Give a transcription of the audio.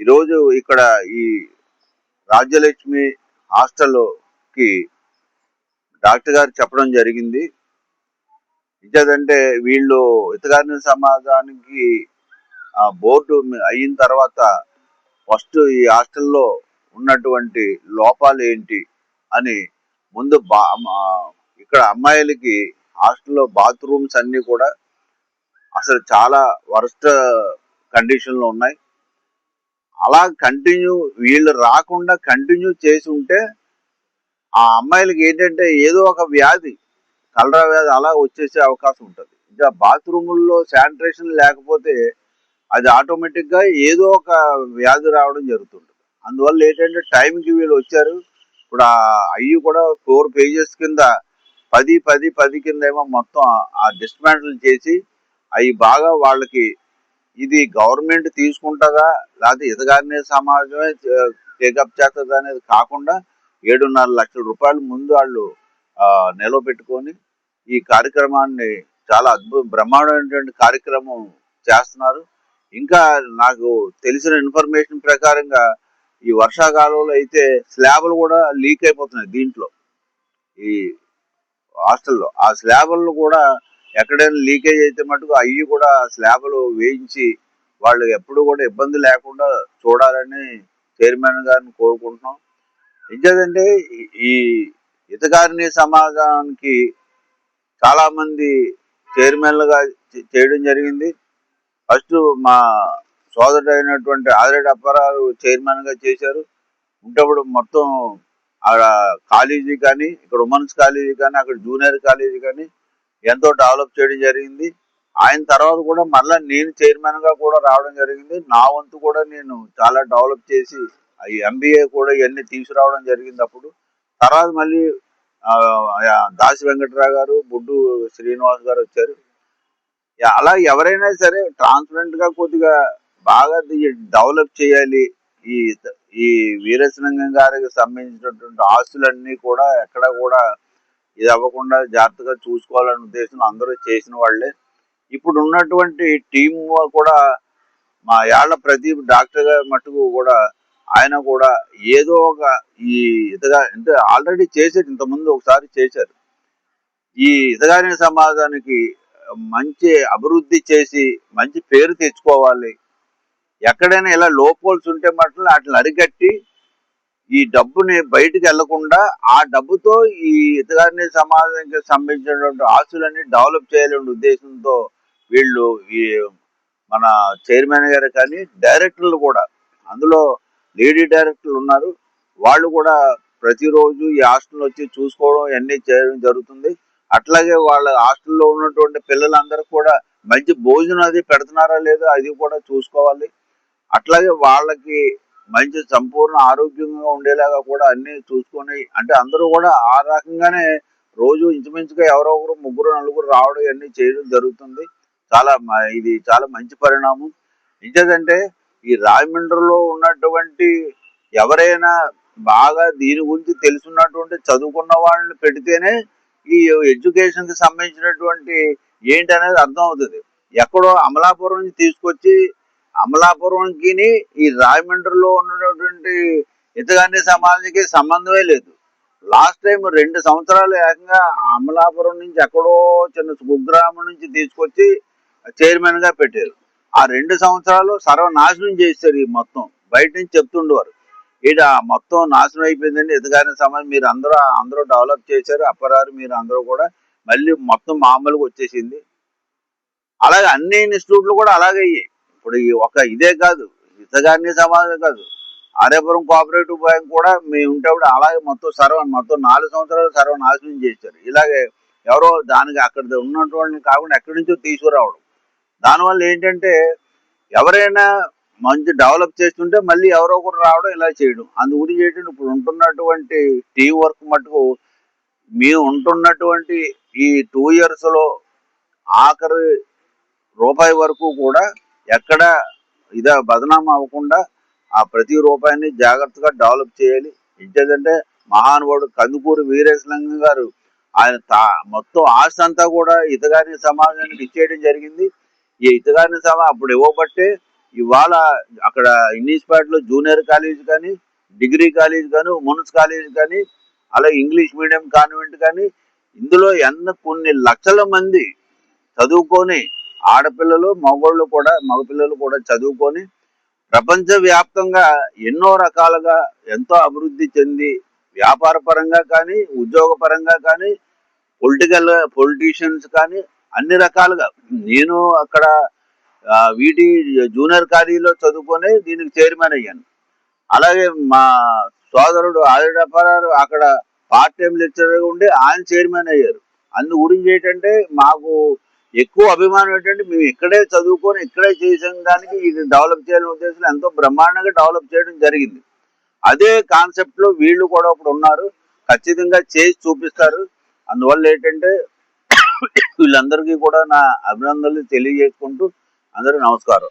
ఈరోజు ఇక్కడ ఈ రాజ్యలక్ష్మి హాస్టల్కి డాక్టర్ గారు చెప్పడం జరిగింది. ఇంకేదంటే వీళ్ళు ఇతగారిన సమాజానికి ఆ బోర్డు అయిన తర్వాత ఫస్ట్ ఈ హాస్టల్లో ఉన్నటువంటి లోపాలు ఏంటి అని ముందు బా ఇక్కడ అమ్మాయిలకి హాస్టల్లో బాత్రూమ్స్ అన్నీ కూడా అసలు చాలా వరస్ట్ కండిషన్లో ఉన్నాయి. అలా కంటిన్యూ వీళ్ళు రాకుండా కంటిన్యూ చేసి ఉంటే ఆ అమ్మాయిలకి ఏంటంటే ఏదో ఒక వ్యాధి కలరా వ్యాధి అలా వచ్చేసే అవకాశం ఉంటుంది. ఇంకా బాత్రూముల్లో శానిటేషన్ లేకపోతే అది ఆటోమేటిక్గా ఏదో ఒక వ్యాధి రావడం జరుగుతుంది అందువల్ల ఏంటంటే టైంకి వీళ్ళు వచ్చారు. ఇప్పుడు అవి కూడా ఫోర్ పేజెస్ కింద పది పది పది కింద ఏమో మొత్తం ఆ డిస్మాంటిల్ చేసి అవి బాగా వాళ్ళకి ఇది గవర్నమెంట్ తీసుకుంటుందా? లేకపోతే ఎదగానే సమాజమే టేకప్ చేస్తుందా అనేది కాకుండా ఏడున్నర లక్షల రూపాయలు ముందు వాళ్ళు నిలవ పెట్టుకొని ఈ కార్యక్రమాన్ని చాలా అద్భుత బ్రహ్మాండమైనటువంటి కార్యక్రమం చేస్తున్నారు. ఇంకా నాకు తెలిసిన ఇన్ఫర్మేషన్ ప్రకారంగా ఈ వర్షాకాలంలో అయితే స్లాబ్లు కూడా లీక్ అయిపోతున్నాయి దీంట్లో. ఈ హాస్టల్లో ఆ స్లాబులను కూడా ఎక్కడైనా లీకేజ్ అయితే మటుకు అవి కూడా స్లాబులు వేయించి వాళ్ళు ఎప్పుడు కూడా ఇబ్బంది లేకుండా చూడాలని చైర్మన్ గారిని కోరుకుంటున్నాం. ఇంకేదంటే ఈ- ఈ ఇతగారిని సమాజానికి చాలామంది చైర్మన్లుగా చేయడం జరిగింది. ఫస్ట్ మా సోదరుడు అయినటువంటి ఆదిరెడ్డి అప్పారావు చైర్మన్గా చేశారు. ఉంటప్పుడు మొత్తం ఆడ కాలేజీ కానీ ఇక్కడ ఉమెన్స్ కాలేజీ కానీ అక్కడ జూనియర్ కాలేజీ కానీ ఎంతో డెవలప్ చేయడం జరిగింది. ఆయన తర్వాత కూడా మళ్ళీ నేను చైర్మన్గా కూడా రావడం జరిగింది. నా వంతు కూడా నేను చాలా డెవలప్ చేసి ఈ ఎంబీఏ కూడా ఇవన్నీ తీసుకురావడం జరిగింది అప్పుడు. తర్వాత మళ్ళీ దాసి వెంకటరావు గారు బుడ్డు శ్రీనివాస్ గారు వచ్చారు. అలా ఎవరైనా సరే ట్రాన్స్పరెంట్గా కొద్దిగా బాగా డెవలప్ చేయాలి. ఈ ఈ వీరసింహం గారికి సంబంధించినటువంటి ఆస్తులన్నీ కూడా ఎక్కడ కూడా ఇది అవ్వకుండా జాగ్రత్తగా చూసుకోవాలనే ఉద్దేశం అందరూ చేసిన వాళ్ళే. ఇప్పుడు ఉన్నటువంటి టీం కూడా మా యాళ్ళ ప్రదీప్ డాక్టర్ గారి మట్టుకు కూడా ఆయన కూడా ఏదో ఒక ఈ ఇతగా అంటే ఆల్రెడీ చేశారు ఇంతకుముందు ఒకసారి చేశారు. ఈ ఇతగాని సమాజానికి మంచి అభివృద్ధి చేసి మంచి పేరు తెచ్చుకోవాలి. ఎక్కడైనా ఇలా లోపోల్స్ ఉంటే మట్లు వాటిని అరికట్టి ఈ డబ్బుని బయటికి వెళ్ళకుండా ఆ డబ్బుతో ఈ ఇతగాన్ని సమాజానికి సంబంధించినటువంటి ఆస్తులన్నీ డెవలప్ చేయాలనే ఉద్దేశంతో వీళ్ళు ఈ మన చైర్మన్ గారు కానీ డైరెక్టర్లు కూడా అందులో లేడీ డైరెక్టర్లు ఉన్నారు. వాళ్ళు కూడా ప్రతిరోజు ఈ హాస్టల్ వచ్చి చూసుకోవడం ఇవన్నీ చేయడం జరుగుతుంది. అట్లాగే వాళ్ళ హాస్టల్లో ఉన్నటువంటి పిల్లలందరూ కూడా మంచి భోజనం అది పెడుతున్నారా లేదా అది కూడా చూసుకోవాలి. అట్లాగే వాళ్ళకి మంచి సంపూర్ణ ఆరోగ్యంగా ఉండేలాగా కూడా అన్ని చూసుకొని అంటే అందరూ కూడా ఆ రకంగానే రోజు ఇంచుమించుగా ఎవరో ఒకరు ముగ్గురు నలుగురు రావడం ఇవన్నీ చేయడం జరుగుతుంది. చాలా మ- ఇది చాలా మంచి పరిణామం. ఇంకేదంటే ఈ రాజమండ్రిలో ఉన్నటువంటి ఎవరైనా బాగా దీని గురించి తెలుసున్నటువంటి చదువుకున్న వాళ్ళని పెడితేనే ఈ ఎడ్యుకేషన్కి సంబంధించినటువంటి ఏంటి అనేది అర్థం అవుతుంది ఎక్కడో అమలాపురం నుంచి తీసుకొచ్చి అమలాపురంకి ఈ రాజమండ్రిలో ఉన్నటువంటి ఇతగాని సమాజానికి సంబంధమే లేదు. లాస్ట్ టైం రెండు సంవత్సరాలు ఏకంగా అమలాపురం నుంచి ఎక్కడో చిన్న కుగ్రామం నుంచి తీసుకొచ్చి చైర్మన్గా పెట్టారు. ఆ రెండు సంవత్సరాలు సర్వనాశనం చేశారు ఈ మొత్తం. బయట నుంచి చెప్తుండేవారు ఈడ మొత్తం నాశనం అయిపోయిందండి ఎదుగాని సమాజం మీరు అందరూ అందరూ డెవలప్ చేశారు అప్పరారు మీరు అందరూ కూడా మళ్ళీ మొత్తం మామూలుగా వచ్చేసింది. అలాగే అన్ని ఇన్స్టిట్యూట్లు కూడా అలాగే అయ్యాయి. ఇప్పుడు ఈ ఒక ఇదే కాదు ఇతగాన్ని సమాజం కాదు. ఆర్యపురం కోఆపరేటివ్ బ్యాంక్ కూడా మేము ఉంటేప్పుడు అలాగే మొత్తం సర్వం మొత్తం నాలుగు సంవత్సరాలు సర్వనాశనం చేశారు. ఇలాగే ఎవరో దానికి అక్కడ ఉన్నటువంటి కాకుండా ఎక్కడి నుంచో తీసుకురావడం. దానివల్ల ఏంటంటే ఎవరైనా మంచి డెవలప్ చేస్తుంటే మళ్ళీ ఎవరో ఒకరు రావడం ఇలా చేయడం. అందు గురించి ఏంటంటే ఇప్పుడు ఉంటున్నటువంటి టీం వర్క్ మటుకు మేము ఉంటున్నటువంటి ఈ టూ ఇయర్స్లో ఆఖరి రూపాయి వరకు కూడా ఎక్కడ ఇద బదనామా అవ్వకుండా ఆ ప్రతి రూపాయిని జాగ్రత్తగా డెవలప్ చేయాలి. ఇంకేదంటే మహానుభావుడు కందుకూరు వీరేశలింగం గారు ఆయన తా మొత్తం ఆస్తి అంతా కూడా ఇతగాని సమాజానికి ఇచ్చేయడం జరిగింది. ఈ ఇతగాని సభ అప్పుడు ఇవ్వబట్టే ఇవాళ అక్కడ ఇంగ్లీష్పేట జూనియర్ కాలేజ్ కానీ డిగ్రీ కాలేజ్ కానీ ఉమెన్స్ కాలేజ్ కానీ అలాగే ఇంగ్లీష్ మీడియం కాన్వెంట్ కానీ ఇందులో ఎన్న కొన్ని లక్షల మంది చదువుకొని ఆడపిల్లలు మగవాళ్ళు కూడా మగపిల్లలు కూడా చదువుకొని ప్రపంచ వ్యాప్తంగా ఎన్నో రకాలుగా ఎంతో అభివృద్ధి చెంది వ్యాపార పరంగా కానీ ఉద్యోగ పరంగా కానీ పొలిటికల్ పొలిటీషియన్స్ కానీ అన్ని రకాలుగా. నేను అక్కడ వీటి జూనియర్ కాలేజీలో చదువుకొని దీనికి చైర్మన్ అయ్యాను. అలాగే మా సోదరుడు ఆదిడపరారు అక్కడ పార్ట్ టైం లెక్చరర్గా ఉండి ఆయన చైర్మన్ అయ్యారు. అందు గురించి ఏంటంటే మాకు ఎక్కువ అభిమానం ఏంటంటే మేము ఇక్కడే చదువుకొని ఇక్కడే చేసిన దానికి ఇది డెవలప్ చేయాలనే ఉద్దేశంలో ఎంతో బ్రహ్మాండంగా డెవలప్ చేయడం జరిగింది. అదే కాన్సెప్ట్లో వీళ్ళు కూడా ఇప్పుడు ఉన్నారు. ఖచ్చితంగా చేసి చూపిస్తారు. అందువల్ల ఏంటంటే వీళ్ళందరికీ కూడా నా అభినందనలు తెలియజేసుకుంటూ అందరూ నమస్కారం.